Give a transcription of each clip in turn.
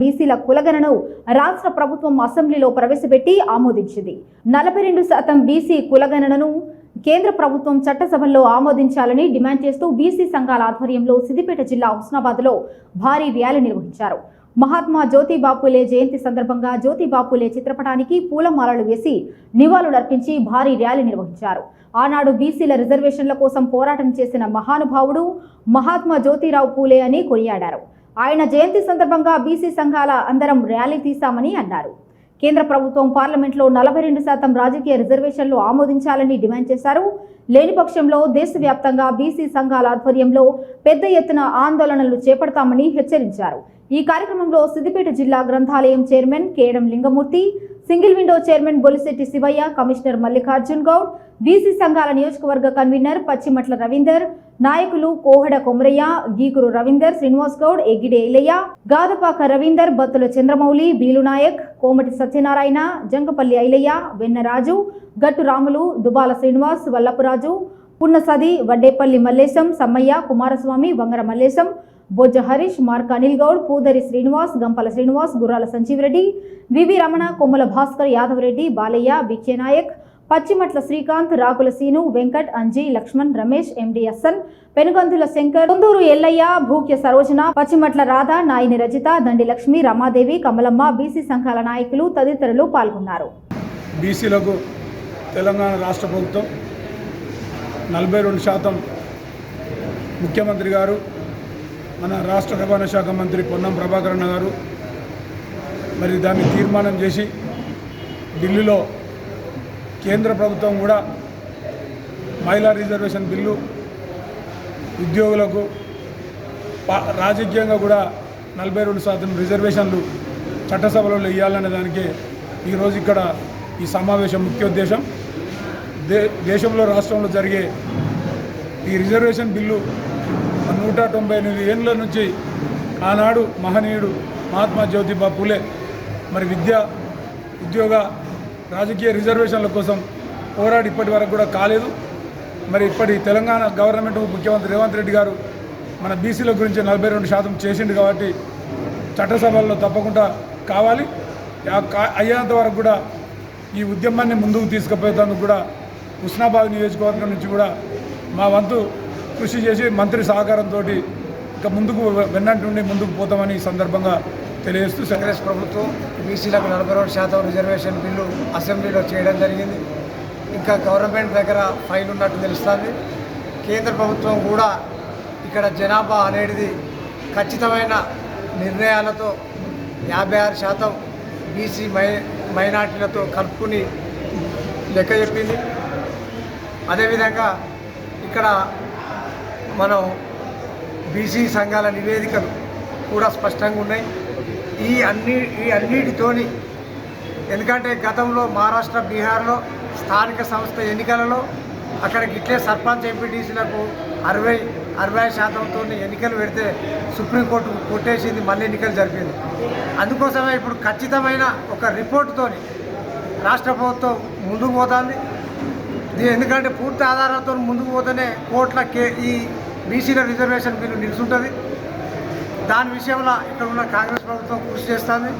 బీసీల కులగణను రాష్ట్ర ప్రభుత్వం అసెంబ్లీలో ప్రవేశపెట్టి ఆమోదించింది. నలభై రెండు శాతం బీసీ కులగణనను కేంద్ర ప్రభుత్వం చట్టసభల్లో ఆమోదించాలని డిమాండ్ చేస్తూ బీసీ సంఘాల ఆధ్వర్యంలో సిద్దిపేట జిల్లా హుస్నాబాద్లో భారీ ర్యాలీ నిర్వహించారు. మహాత్మా జ్యోతిబాపులే జయంతి సందర్భంగా జ్యోతిబాపులే చిత్రపటానికి పూలమాలలు వేసి నివాళులర్పించి భారీ ర్యాలీ నిర్వహించారు. ఆనాడు బీసీల రిజర్వేషన్ల కోసం పోరాటం చేసిన మహానుభావుడు మహాత్మా జ్యోతిరావు పూలే అని కొనియాడారు. ఆయన జయంతి సందర్భంగా బీసీ సంఘాల అందరం ర్యాలీ తీశామని అన్నారు. కేంద్ర ప్రభుత్వం పార్లమెంట్లో నలభై రెండు శాతం రాజకీయ రిజర్వేషన్లు ఆమోదించాలని డిమాండ్ చేశారు. లేని పక్షంలో దేశవ్యాప్తంగా బీసీ సంఘాల ఆధ్వర్యంలో పెద్ద ఎత్తున ఆందోళనలు చేపడతామని హెచ్చరించారు. ఈ కార్యక్రమంలో సిద్దిపేట జిల్లా గ్రంథాలయం chairman Kedam Lingamurthy single window chairman Bolishetti Shivayya commissioner Mallikarjun Goud BC సంఘాల నియోజకవర్గ కన్వీనర్ పచ్చిమట్ల రవీందర్ నాయకులు కోహడ కొమరయ్య గీకురు రవీందర్ శ్రీనివాస్ గౌడ్ ఎగిడి ఇలయ్య గాదపాక రవీందర్ బత్తుల చంద్రమౌళి బీలు నాయక్ కోమటి Satyanarayana Jankapalli Ailaiah Vennaraju Gattu Ramulu Dubala Srinivas Vallapuraju Punnasadi Vaddepalli Mallesham Sammaiah Kumaraswamy Vangara Mallesham Bojja Harish Mark Anil Goud Pudari Srinivas Gampala Srinivas Gurrala Sanjeevareddy VV Ramana Kommala Bhaskar Yadavareddy Balaiah Biche Naik Pachimatla Srikanth Rakula Seenu Venkat Anji Laxman Ramesh MD Hassan Penugandula Shankar Konduru Ellaiah Bhukya Sarojana Pachimatla Radha Naini Rajitha Dandi Lakshmi Ramadevi Kamalamma BC సంఘాల నాయకులు తదితరులు పాల్గొన్నారు. బీసీలకు తెలంగాణ రాష్ట్ర ప్రభుత్వం నలభై రెండు శాతం ముఖ్యమంత్రి గారు మన రాష్ట్ర రవాణా శాఖ మంత్రి పొన్నం ప్రభాకరణ గారు మరి దాన్ని తీర్మానం చేసి ఢిల్లీలో కేంద్ర ప్రభుత్వం కూడా మహిళా రిజర్వేషన్ బిల్లు ఉద్యోగులకు పా- రాజకీయంగా కూడా నలభై రెండు శాతం రిజర్వేషన్లు చట్టసభలో ఇవ్వాలనే దానికి ఈరోజు ఇక్కడ ఈ సమావేశం ముఖ్య ఉద్దేశం. దే దేశంలో రాష్ట్రంలో జరిగే ఈ రిజర్వేషన్ బిల్లు నూట తొంభై ఎనిమిది ఏళ్ళ నుంచి ఆనాడు మహనీయుడు మహాత్మా జ్యోతిబా పూలే. మరి విద్య ఉద్యోగ రాజకీయ రిజర్వేషన్ల కోసం పోరాడి ఇప్పటి వరకు కూడా కాలేదు. మరి ఇప్పటి తెలంగాణ గవర్నమెంట్ ముఖ్యమంత్రి రేవంత్ రెడ్డి గారు మన బీసీల గురించి నలభై రెండు శాతం చేసిండు కాబట్టి చట్టసభల్లో తప్పకుండా కావాలి. కా- అయ్యేంత వరకు కూడా ఈ ఉద్యమాన్ని ముందుకు తీసుకుపోయేందుకు కూడా హుస్నాబాద్ నియోజకవర్గం నుంచి కూడా మా వంతు కృషి చేసి మంత్రి సహకారంతో ఇక ముందుకు వెన్నంటుండి ముందుకు పోతామని ఈ సందర్భంగా తెలియజేస్తూ కాంగ్రెస్ ప్రభుత్వం బీసీలకు నలభై రెండు శాతం రిజర్వేషన్ బిల్లు అసెంబ్లీలో చేయడం జరిగింది. ఇంకా గవర్నమెంట్ దగ్గర ఫైల్ ఉన్నట్టు తెలుస్తుంది. కేంద్ర ప్రభుత్వం కూడా ఇక్కడ జనాభా అనేది ఖచ్చితమైన నిర్ణయాలతో యాభై ఆరు శాతం బీసీ మై మైనార్టీలతో కలుపుకుని లెక్క చెప్పింది. అదేవిధంగా ఇక్కడ మనం బీసీ సంఘాల నివేదికలు కూడా స్పష్టంగా ఉన్నాయి. ఈ అన్ని ఈ అన్నిటితోని ఎందుకంటే గతంలో మహారాష్ట్ర బీహార్లో స్థానిక సంస్థ ఎన్నికలలో అక్కడ గిట్లే సర్పంచ్ ఎంపీటీసీలకు అరవై అరవై శాతంతో ఎన్నికలు పెడితే సుప్రీంకోర్టు కొట్టేసింది మళ్ళీ ఎన్నికలు జరిపింది. అందుకోసమే ఇప్పుడు ఖచ్చితమైన ఒక రిపోర్టుతో రాష్ట్ర ప్రభుత్వం ముందుకు పోతుంది. ఎందుకంటే పూర్తి ఆధారాలతో ముందుకు పోతేనే కోట్ల కే ఈ బీసీల రిజర్వేషన్ బిల్లు నిలుచుంటుంది దాని విషయంలో ఇక్కడ ఉన్న కాంగ్రెస్ ప్రభుత్వం కృషి చేస్తుంది.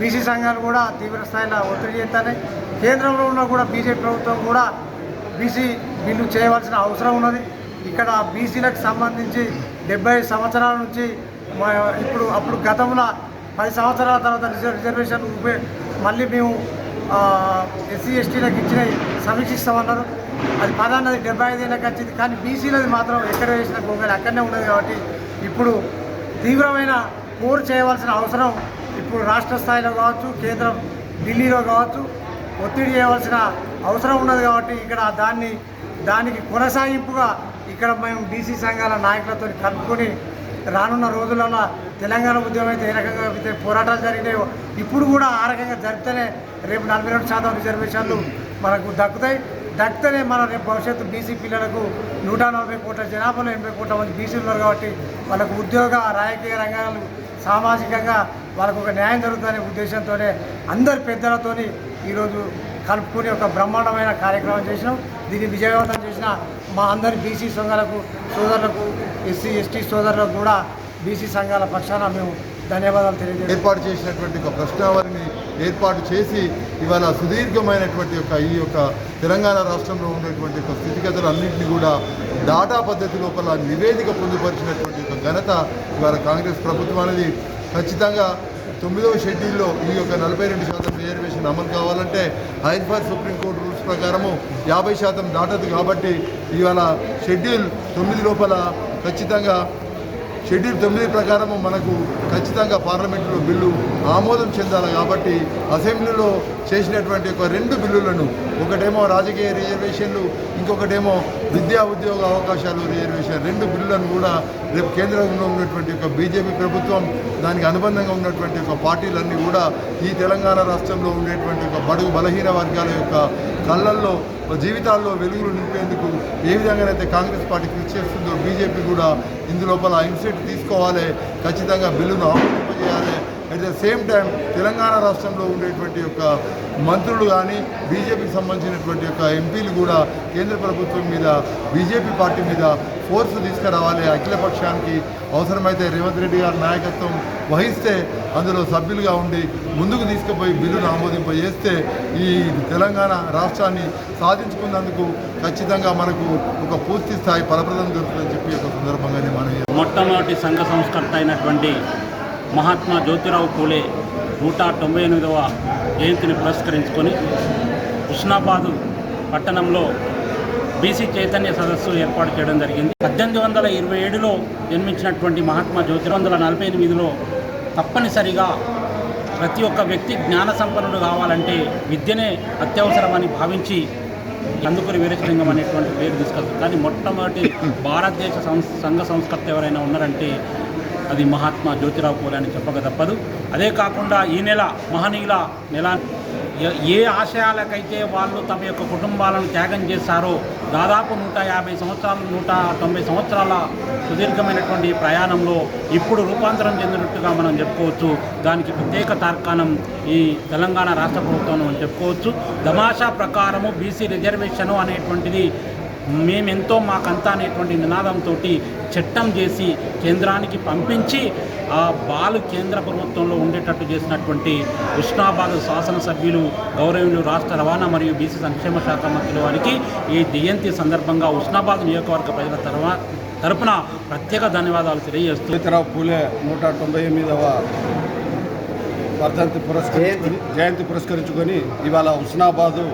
బీసీ సంఘాలు కూడా తీవ్ర స్థాయిలో ఒత్తిడి చేస్తాయి కేంద్రంలో ఉన్న కూడా బీజేపీ ప్రభుత్వం కూడా బీసీ బిల్లు చేయవలసిన అవసరం ఉన్నది. ఇక్కడ బీసీలకు సంబంధించి డెబ్బై సంవత్సరాల నుంచి మా- ఇప్పుడు అప్పుడు గతంలో పది సంవత్సరాల తర్వాత రిజర్వేషన్ మళ్ళీ మేము ఎస్సీ ఎస్టీలకు ఇచ్చినవి సమీక్షిస్తామన్నారు. అది పదన్నది డెబ్బై ఐదేళ్ళకి వచ్చింది. కానీ బీసీలది మాత్రం ఎక్కడ వేసిన గొంగళి అక్కడనే ఉన్నది కాబట్టి ఇప్పుడు తీవ్రమైన పోరు చేయవలసిన అవసరం ఇప్పుడు రాష్ట్ర స్థాయిలో కావచ్చు కేంద్రం ఢిల్లీలో కావచ్చు ఒత్తిడి చేయవలసిన అవసరం ఉన్నది కాబట్టి ఇక్కడ దాన్ని దానికి కొనసాగింపుగా ఇక్కడ మేము బీసీ సంఘాల నాయకులతో కలుపుకొని రానున్న రోజులలో తెలంగాణ ఉద్యమం అయితే ఏ రకంగా అయితే పోరాటాలు జరిగినాయో ఇప్పుడు కూడా ఆ రకంగా జరిగితేనే రేపు నలభై రెండు శాతం రిజర్వేషన్లు మనకు దక్కుతాయి. దక్కితేనే మన రేపు భవిష్యత్తు బీసీ పిల్లలకు నూట నలభై కోట్ల జనాభాలో ఎనభై కోట్ల మంది బీసీలు ఉన్నారు కాబట్టి వాళ్ళకు ఉద్యోగ రాజకీయ రంగాలు సామాజికంగా వాళ్ళకు ఒక న్యాయం జరుగుతుందనే ఉద్దేశంతోనే అందరి పెద్దలతోని ఈరోజు కలుపుకొని ఒక బ్రహ్మాండమైన కార్యక్రమం చేసినాం. దీన్ని విజయవంతం చేసిన మా అందరి బీసీ సంఘాలకు సోదరులకు ఎస్సీ ఎస్టీ సోదరులకు కూడా బీసీ సంఘాల పక్షాన మేము ధన్యవాదాలు తెలియజేస్తాం ఏర్పాటు చేసినటువంటి ఒక ప్రశ్నావళిని ఏర్పాటు చేసి ఇవాళ సుదీర్ఘమైనటువంటి యొక్క ఈ యొక్క తెలంగాణ రాష్ట్రంలో ఉన్నటువంటి యొక్క స్థితిగతులు అన్నింటినీ కూడా డాటా పద్ధతి లోపల నివేదిక పొందుపరిచినటువంటి ఒక ఘనత ఇవాళ కాంగ్రెస్ ప్రభుత్వం అనేది. ఖచ్చితంగా తొమ్మిదవ షెడ్యూల్లో ఈ యొక్క నలభై రెండు శాతం రిజర్వేషన్ అమలు కావాలంటే హైదరాబాద్ సుప్రీంకోర్టు రూల్స్ ప్రకారము యాభై శాతం దాటదు కాబట్టి ఇవాళ షెడ్యూల్ తొమ్మిది లోపల ఖచ్చితంగా షెడ్యూల్ తొమ్మిది ప్రకారము మనకు ఖచ్చితంగా పార్లమెంటులో బిల్లు ఆమోదం చెందాలి కాబట్టి అసెంబ్లీలో చేసినటువంటి ఒక రెండు బిల్లులను ఒకటేమో రాజకీయ రిజర్వేషన్లు ఇంకొకటేమో విద్యా ఉద్యోగ అవకాశాలు రిజర్వేషన్ రెండు బిల్లులను కూడా రేపు కేంద్రంలో ఉన్నటువంటి ఒక బీజేపీ ప్రభుత్వం దానికి అనుబంధంగా ఉన్నటువంటి ఒక పార్టీలన్నీ కూడా ఈ తెలంగాణ రాష్ట్రంలో ఉండేటువంటి ఒక బడుగు బలహీన వర్గాల యొక్క కళ్ళల్లో జీవితాల్లో వెలుగులు నింపేందుకు ఏ విధంగానైతే కాంగ్రెస్ పార్టీ కృషి చేస్తుందో బీజేపీ కూడా ఇందులోపల ఇన్సిట్ తీసుకోవాలి ఖచ్చితంగా బిల్లును ఆమోదింపజేయాలి. At the same time Telangana రాష్ట్రంలో ఉండేటువంటి యొక్క మంత్రులు కానీ బీజేపీకి సంబంధించినటువంటి యొక్క ఎంపీలు కూడా కేంద్ర ప్రభుత్వం మీద బీజేపీ పార్టీ మీద ఫోర్స్ తీసుకురావాలి. అఖిలపక్షానికి అవసరమైతే రేవంత్ రెడ్డి గారి నాయకత్వం వహిస్తే అందులో సభ్యులుగా ఉండి ముందుకు తీసుకుపోయి బిల్లును ఆమోదింపజేస్తే ఈ తెలంగాణ రాష్ట్రాన్ని సాధించుకున్నందుకు ఖచ్చితంగా మనకు ఒక పూర్తి స్థాయి ఫలప్రదం దొరుకుతుందని చెప్పి ఒక సందర్భంగానే మనం మొట్టమొదటి సంఘ సంస్కర్త అయినటువంటి మహాత్మా జ్యోతిరావు పూలే నూట తొంభై ఎనిమిదవ జయంతిని పురస్కరించుకొని హుస్నాబాదు పట్టణంలో బీసీ చైతన్య సదస్సు ఏర్పాటు చేయడం జరిగింది. పద్దెనిమిది వందల ఇరవై ఏడులో జన్మించినటువంటి మహాత్మా జ్యోతిర వందల నలభై ఎనిమిదిలో తప్పనిసరిగా ప్రతి ఒక్క వ్యక్తి జ్ఞాన సంపన్నుడు కావాలంటే విద్యనే అత్యవసరమని భావించి అందుకుని వీరచలింగం అనేటువంటి పేరు తీసుకొస్తారు కానీ మొట్టమొదటి భారతదేశ సంస్ సంఘ సంస్కర్త ఎవరైనా ఉన్నారంటే అది మహాత్మా జ్యోతిరావు పూలే అని చెప్పక తప్పదు. అదే కాకుండా ఈ నెల మహనీయుల నెల ఏ- ఆశయాలకైతే వాళ్ళు తమ యొక్క కుటుంబాలను త్యాగం చేశారో దాదాపు నూట యాభై సంవత్సరాలు నూట తొంభై సంవత్సరాల సుదీర్ఘమైనటువంటి ప్రయాణంలో ఇప్పుడు రూపాంతరం చెందినట్టుగా మనం చెప్పుకోవచ్చు. దానికి ప్రత్యేక తార్కాణం ఈ తెలంగాణ రాష్ట్ర ప్రభుత్వం అని చెప్పుకోవచ్చు. దమాషా ప్రకారము బీసీ రిజర్వేషను అనేటువంటిది మేమెంతో మాకంతా అనేటువంటి నినాదంతో చట్టం చేసి కేంద్రానికి పంపించి ఆ బాలు కేంద్ర ప్రభుత్వంలో ఉండేటట్టు చేసినటువంటి కృష్ణాబాద్ శాసనసభ్యులు గౌరవులు రాష్ట్ర రవాణా మరియు బీసీ సంక్షేమ శాఖ మంత్రుల వారికి ఈ జయంతి సందర్భంగా ఉస్నాబాద్ నియోజకవర్గ ప్రజల తర్వా తరపున ప్రత్యేక ధన్యవాదాలు తెలియజేస్తూ జ్యోతిరావు పూలే నూట తొంభై ఎనిమిదవ వర్ధంతి పురస్కరి జయంతి పురస్కరించుకొని ఇవాళ హుస్నాబాదు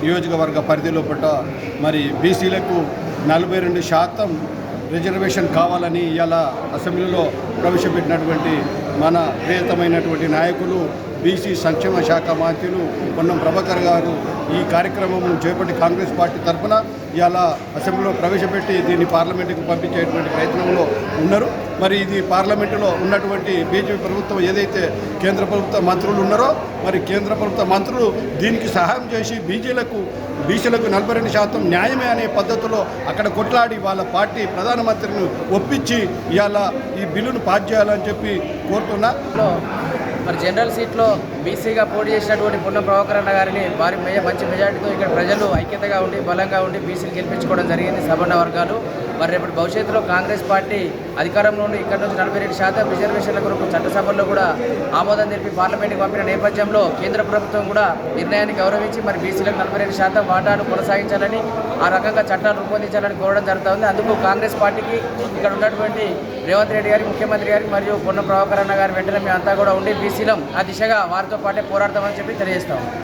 నియోజకవర్గ పరిధిలో పట్ట మరి బీసీలకు నలభై రెండు శాతం రిజర్వేషన్ కావాలని ఇవాళ అసెంబ్లీలో ప్రవేశపెట్టినటువంటి మన ప్రియతమైనటువంటి నాయకులు బీసీ సంక్షేమ శాఖ మంత్రులు పొన్నం ప్రభాకర్ గారు ఈ కార్యక్రమం చేపట్టి కాంగ్రెస్ పార్టీ తరఫున ఇవాళ అసెంబ్లీలో ప్రవేశపెట్టి దీన్ని పార్లమెంటుకు పంపించేటువంటి ప్రయత్నంలో ఉన్నారు. మరి ఇది పార్లమెంటులో ఉన్నటువంటి బీజేపీ ప్రభుత్వం ఏదైతే కేంద్ర ప్రభుత్వ మంత్రులు ఉన్నారో మరి కేంద్ర ప్రభుత్వ మంత్రులు దీనికి సహాయం చేసి బీజేలకు బీసీలకు నలభై రెండు శాతం న్యాయమే అనే పద్ధతిలో అక్కడ కొట్లాడి వాళ్ళ పార్టీ ప్రధానమంత్రిని ఒప్పించి ఇవాళ ఈ బిల్లును పాస్ చేయాలని చెప్పి కోరుతున్నా. మరి జనరల్ సీట్లో బీసీగా పోటీ చేసినటువంటి పున్నం ప్రభాకర్ అన్న గారిని వారి మెజ మంచి మెజార్టీతో ఇక్కడ ప్రజలు ఐక్యతగా ఉండి బలంగా ఉండి బీసీలు గెలిపించుకోవడం జరిగింది సబన్న వర్గాలు. మరి రేపటి భవిష్యత్తులో కాంగ్రెస్ పార్టీ అధికారంలో ఇక్కడ నుంచి నలభై రెండు శాతం రిజర్వేషన్ల కొరకు చట్టసభల్లో కూడా ఆమోదం తెలిపి పార్లమెంట్కి పంపిన నేపథ్యంలో కేంద్ర ప్రభుత్వం కూడా నిర్ణయాన్ని గౌరవించి మరి బీసీలకు నలభై రెండు శాతం వాటాను కొనసాగించాలని ఆ రకంగా చట్టాలు రూపొందించాలని కోరడం జరుగుతుంది. అందుకు కాంగ్రెస్ పార్టీకి ఇక్కడ ఉన్నటువంటి రేవంత్ రెడ్డి గారి ముఖ్యమంత్రి గారికి మరియు పొన్న ప్రభాకర్ అన్న గారి వెంటనే మేమంతా కూడా ఉండి బీసీలం ఆ దిశగా వారితో పాటే పోరాడతామని చెప్పి తెలియజేస్తాం.